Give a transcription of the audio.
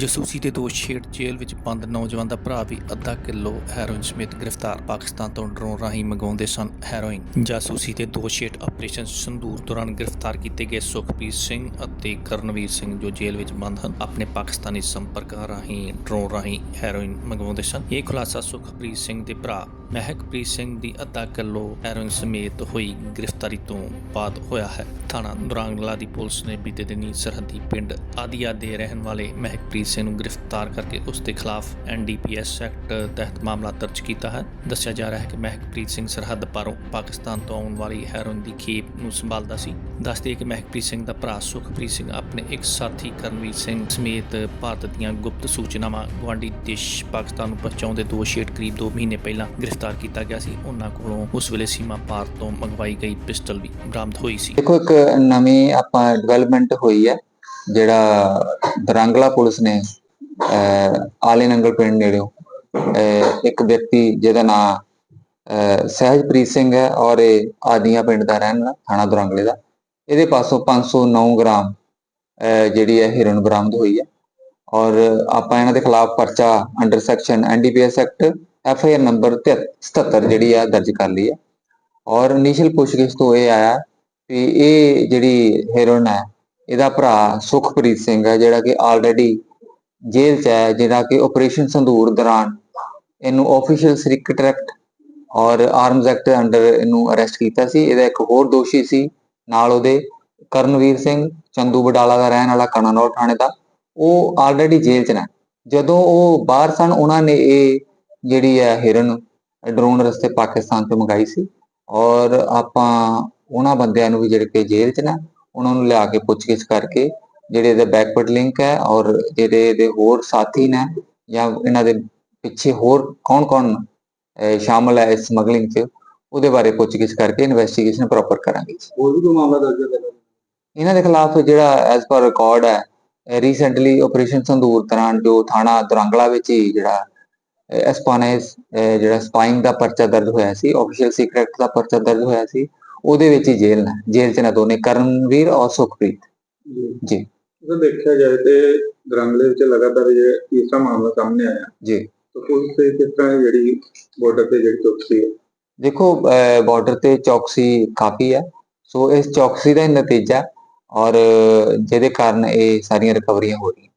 ਜਸੂਸੀ ਦੇ ਦੋਸ਼ ਹੇਠ ਜੇਲ੍ਹ ਵਿੱਚ ਬੰਦ ਨੌਜਵਾਨ ਦਾ ਭਰਾ ਵੀ ਅੱਧਾ ਕਿਲੋ ਹੈਰੋਇਨ ਸਮੇਤ ਗ੍ਰਿਫਤਾਰ। ਪਾਕਿਸਤਾਨ ਤੋਂ ਡਰੋਨ ਰਾਹੀਂ ਮੰਗਵਾਉਂਦੇ ਸਨ ਹੈਰੋਇਨ। ਜਾਸੂਸੀ ਦੇ ਦੋਸ਼ ਹੇਠ ਆਪਰੇਸ਼ਨ ਸੰਦੂਰ ਦੌਰਾਨ ਗ੍ਰਿਫਤਾਰ ਕੀਤੇ ਗਏ ਸੁਖਪ੍ਰੀਤ ਸਿੰਘ ਅਤੇ ਕਰਨਵੀਰ ਸਿੰਘ ਜੋ ਜੇਲ੍ਹ ਵਿੱਚ ਬੰਦ ਹਨ, ਆਪਣੇ ਪਾਕਿਸਤਾਨੀ ਸੰਪਰਕਾਂ ਰਾਹੀਂ, ਡਰੋਨ ਰਾਹੀਂ ਹੈਰੋਇਨ ਮੰਗਵਾਉਂਦੇ ਸਨ। ਇਹ ਖੁਲਾਸਾ ਸੁਖਪ੍ਰੀਤ ਸਿੰਘ ਦੇ ਭਰਾ ਮਹਿਕਪ੍ਰੀਤ ਸਿੰਘ ਦੀ ਅੱਧਾ ਕਿਲੋ ਹੈਰੋਇਨ ਸਮੇਤ ਹੋਈ ਗ੍ਰਿਫਤਾਰੀ ਤੋਂ ਬਾਅਦ ਹੋਇਆ ਹੈ। ਥਾਣਾ ਦੁਰਾਂਗਲਾ ਦੀ ਪੁਲਿਸ ਨੇ ਬੀਤੇ ਦਿਨੀ ਸਰਹੱਦੀ ਪਿੰਡ ਆਦੀਆ ਦੇ ਰਹਿਣ ਵਾਲੇ ਮਹਿਕਪ੍ਰੀਤ ਸਿੰਘ ਨੂੰ ਗ੍ਰਿਫਤਾਰ ਕਰਕੇ ਉਸ ਦੇ ਖਿਲਾਫ ਐਨਡੀਪੀਐਸ ਐਕਟ ਤਹਿਤ ਮਾਮਲਾ ਦਰਜ ਕੀਤਾ ਹੈ। ਦੱਸਿਆ ਜਾ ਰਿਹਾ ਹੈ ਕਿ ਮਹਿਕਪ੍ਰੀਤ ਸਿੰਘ ਸਰਹੱਦ ਪਾਰੋਂ ਪਾਕਿਸਤਾਨ ਤੋਂ ਆਉਣ ਵਾਲੀ ਹੈਰੋਇਨ ਦੀ ਖੇਪ ਨੂੰ ਸੰਭਾਲਦਾ ਸੀ। ਦੱਸਦੇ ਕਿ ਮਹਿਕਪ੍ਰੀਤ ਸਿੰਘ ਦਾ ਭਰਾ ਸੁਖਪ੍ਰੀਤ ਸਿੰਘ ਆਪਣੇ ਇੱਕ ਸਾਥੀ ਕਰਨਵੀਰ ਸਿੰਘ ਸਮੇਤ ਭਾਰਤ ਦੀਆਂ ਗੁਪਤ ਸੂਚਨਾਵਾਂ ਗਵਾਂਢੀ ਦੇਸ਼ ਪਾਕਿਸਤਾਨ ਨੂੰ ਪਹੁੰਚਾਉਣ ਦੇ ਦੋਸ਼ ਹੇਠ ਕਰੀਬ 2 ਮਹੀਨੇ ਪਹਿਲਾਂ ਗ੍ਰਿਫਤਾਰ ਕੀਤਾ ਗਿਆ ਸੀ। ਉਹਨਾਂ ਕੋਲੋਂ ਉਸ ਵੇਲੇ ਸੀਮਾ ਪਾਰ ਤੋਂ ਮੰਗਵਾਈ ਗਈ ਪਿਸਟਲ ਵੀ ਬਰਾਮਦ ਹੋਈ ਸੀ। ਦੇਖੋ ਇੱਕ ਨਵੀਂ ਆਪਾਂ ਡਿਵੈਲਪਮੈਂਟ ਹੋਈ ਹੈ। ਜਿਹੜਾ ਦਰੰਗਲਾ ਪੁਲਿਸ ਨੇ ਆਲੇ ਨੰਗਲ ਪਿੰਡ ਨੇੜਿਓਂ ਇੱਕ ਵਿਅਕਤੀ ਜਿਹਦਾ ਨਾਮ ਸਹਿਜਪ੍ਰੀਤ ਸਿੰਘ ਹੈ ਔਰ ਇਹ ਆਦੀਆਂ ਪਿੰਡ ਦਾ ਰਹਿਣ ਵਾਲਾ, ਥਾਣਾ ਦਰੰਗਲੇ ਦਾ। ਇਹਦੇ ਪਾਸੋਂ 509 ਗ੍ਰਾਮ ਜਿਹੜੀ ਹੈ ਹੀਰੋਇਨ ਬਰਾਮਦ ਹੋਈ ਹੈ। ਔਰ ਆਪਾਂ ਇਹਨਾਂ ਦੇ ਖਿਲਾਫ ਪਰਚਾ under section NDPS act F I R number 77 ਜਿਹੜੀ ਆ ਦਰਜ ਕਰ ਲਈ ਹੈ। ਔਰ ਇਨੀਸ਼ੀਅਲ ਪੁੱਛਗਿੱਛ ਤੋਂ ਇਹ ਆਇਆ ਕਿ ਇਹ ਜਿਹੜੀ ਹੈਰੋਇਨ ਹੈ ਇਹਦਾ ਭਰਾ ਸੁਖਪ੍ਰੀਤ ਸਿੰਘ ਹੈ, ਜਿਹੜਾ ਕਿ ਆਲਰੇਡੀ ਜੇਲ੍ਹ 'ਚ ਹੈ ਜਿਹੜਾ ਕਿ ਆਪਰੇਸ਼ਨ ਸੰਧੂਰ ਦੌਰਾਨ ਇਹਨੂੰ ਆਫੀਸ਼ੀਅਲ ਸੀਕ੍ਰੇਟ ਐਕਟ ਔਰ ਆਰਮਸ ਐਕਟ ਅੰਡਰ ਇਹਨੂੰ ਅਰੈਸਟ ਕੀਤਾ ਸੀ। ਇਹਦਾ ਇੱਕ ਹੋਰ ਦੋਸ਼ੀ ਸੀ, ਨਾਲ ਉਹਦੇ ਕਰਨਵੀਰ ਸਿੰਘ, ਚੰਦੂ ਬਡਾਲਾ ਦਾ ਰਹਿਣ ਵਾਲਾ ਕਨਾਨੌਰ ਥਾਣੇ ਦਾ, ਉਹ ਆਲਰੇਡੀ ਜੇਲ੍ਹ 'ਚ ਨੇ। ਜਦੋਂ ਉਹ ਬਾਹਰ ਸਨ, ਉਹਨਾਂ ਨੇ ਇਹ ਜਿਹੜੀ ਹੈ ਹਿਰਨ ਡਰੋਨ ਰਸਤੇ ਪਾਕਿਸਤਾਨ ਤੋਂ ਮੰਗਾਈ ਸੀ ਔਰ ਆਪਾਂ ਉਹਨਾਂ ਬੰਦਿਆਂ ਨੂੰ ਵੀ ਜਿਹੜੇ ਕਿ ਜੇਲ੍ਹ 'ਚ ਨੇ ਉਹਨਾਂ ਨੂੰ ਲਿਆ ਕੇ ਪੁੱਛਗਿੱਛ ਕਰਕੇ ਜਿਹੜੇ ਇਹਦੇ ਬੈਕਵਰਡ ਲਿੰਕ ਹੈ ਔਰ ਜਿਹੜੇ ਇਹਦੇ ਹੋਰ ਸਾਥੀ ਨੇ ਜਾਂ ਇਹਨਾਂ ਦੇ ਪਿੱਛੇ ਹੋਰ ਕੌਣ-ਕੌਣ ਸ਼ਾਮਲ ਹੈ ਇਸ ਸਮਗਲਿੰਗ 'ਚ ਉਹਦੇ ਬਾਰੇ ਪੁੱਛਗਿੱਛ ਕਰਕੇ ਇਨਵੈਸਟੀਗੇਸ਼ਨ ਪ੍ਰੋਪਰ ਕਰਾਂਗੇ ਹੋਰ ਵੀ ਕੋਈ ਮਾਮਲਾ ਦਰਜ ਹੈ ਇਹਨਾਂ ਦੇ ਖਿਲਾਫ ਜਿਹੜਾ ਐਸ ਪਰ ਰਿਕਾਰਡ ਹੈ ਰੀਸੈਂਟਲੀ ਆਪਰੇਸ਼ਨ ਸੰਦੂਰ ਦੌਰਾਨ ਜੋ ਥਾਣਾ ਦੁਰੰਗਲਾ ਵਿੱਚ ਹੀ ਜਿਹੜਾ ਐਸਪਾਨੇਸ ਜਿਹੜਾ ਸਪਾਈਂਗ ਦਾ ਪਰਚਾ ਦਰਜ ਹੋਇਆ ਸੀ ਆਫੀਸ਼ੀਅਲ ਸੀਕ੍ਰੇਟ ਦਾ ਪਰਚਾ ਦਰਜ ਹੋਇਆ ਸੀ ਉਹਦੇ ਵਿੱਚ ਹੀ ਜੇਲ੍ਹ ਨੇ ਜੇਲ੍ਹ 'ਚ ਨੇ ਦੋਨੇ ਕਰਨਵੀਰ ਔਰ ਸੁਖਪ੍ਰੀਤ। ਜੀ। ਜੇ ਦੇਖਿਆ ਜਾਏ ਤੇ ਦਰੰਗਲੇ ਵਿੱਚ ਲਗਾਤਾਰ ਜੇ ਤੀਸਰਾ ਮਾਮਲਾ ਸਾਹਮਣੇ ਆਇਆ। ਜੀ। ਤਾਂ ਪੁਲਿਸ ਤੇ ਕਿਸ ਤਰ੍ਹਾਂ ਜਿਹੜੀ ਬਾਰਡਰ ਤੇ ਜਿਹੜੀ ਚੌਕਸੀ ਹੈ? ਦੇਖੋ ਬਾਰਡਰ ਤੇ ਚੌਕਸੀ ਕਾਫੀ ਹੈ। ਸੋ ਇਸ ਚੌਕਸੀ ਦਾ ਹੀ ਨਤੀਜਾ ਔਰ ਜਿਹਦੇ ਕਾਰਨ ਇਹ ਸਾਰੀਆਂ ਰਿਕਵਰੀਆਂ ਹੋ ਰਹੀਆਂ।